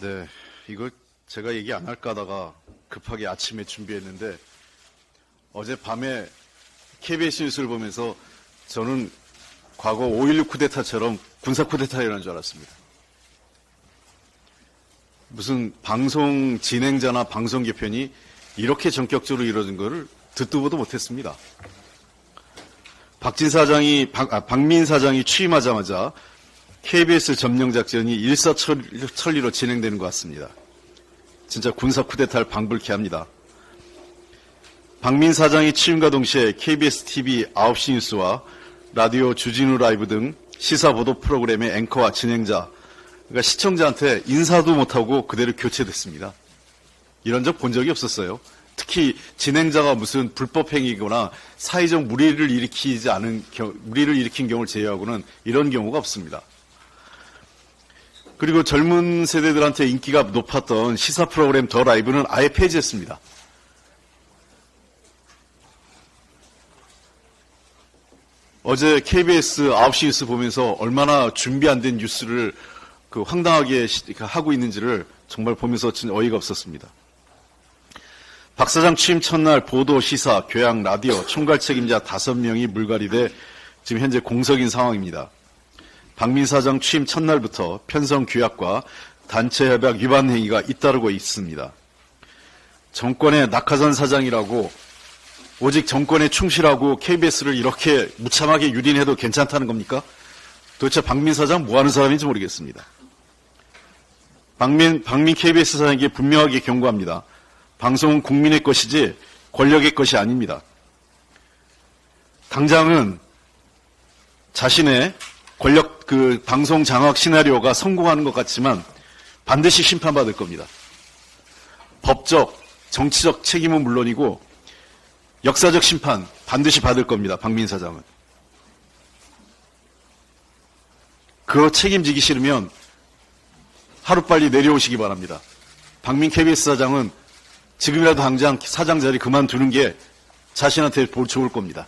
네, 이거 제가 얘기 안 할까 하다가 급하게 아침에 준비했는데 어제 밤에 KBS 뉴스를 보면서 저는 과거 5.16 쿠데타처럼 군사 쿠데타가 일어난 줄 알았습니다. 무슨 방송 진행자나 방송 개편이 이렇게 전격적으로 이루어진 것을 듣도 보도 못했습니다. 박진 사장이, 박, 아, 박민 사장이 취임하자마자 KBS 점령 작전이 일사천리로 진행되는 것 같습니다. 진짜 군사 쿠데타를 방불케 합니다. 박민 사장이 취임과 동시에 KBS TV 9시 뉴스와 라디오 주진우 라이브 등 시사 보도 프로그램의 앵커와 진행자, 그러니까 시청자한테 인사도 못하고 그대로 교체됐습니다. 이런 적 본 적이 없었어요. 특히 진행자가 무슨 불법 행위거나 사회적 무리를 일으키지 않은 경, 무리를 일으킨 경우를 제외하고는 이런 경우가 없습니다. 그리고 젊은 세대들한테 인기가 높았던 시사 프로그램 더 라이브는 아예 폐지했습니다. 어제 KBS 9시 뉴스 보면서 얼마나 준비 안 된 뉴스를 그 황당하게 시- 하고 있는지를 정말 보면서 진짜 어이가 없었습니다. 박 사장 취임 첫날 보도, 시사, 교양, 라디오, 총괄 책임자 5명이 물갈이돼 지금 현재 공석인 상황입니다. 박민 사장 취임 첫날부터 편성 규약과 단체 협약 위반 행위가 잇따르고 있습니다. 정권의 낙하산 사장이라고 오직 정권에 충실하고 KBS를 이렇게 무참하게 유린해도 괜찮다는 겁니까? 도대체 박민 사장 뭐 하는 사람인지 모르겠습니다. 박민, 박민 KBS 사장에게 분명하게 경고합니다. 방송은 국민의 것이지 권력의 것이 아닙니다. 당장은 자신의 권력 그 방송 장악 시나리오가 성공하는 것 같지만 반드시 심판받을 겁니다. 법적, 정치적 책임은 물론이고 역사적 심판 반드시 받을 겁니다. 박민 사장은. 그거 책임지기 싫으면 하루빨리 내려오시기 바랍니다. 박민 KBS 사장은 지금이라도 당장 사장 자리 그만두는 게 자신한테 볼 좋을 겁니다.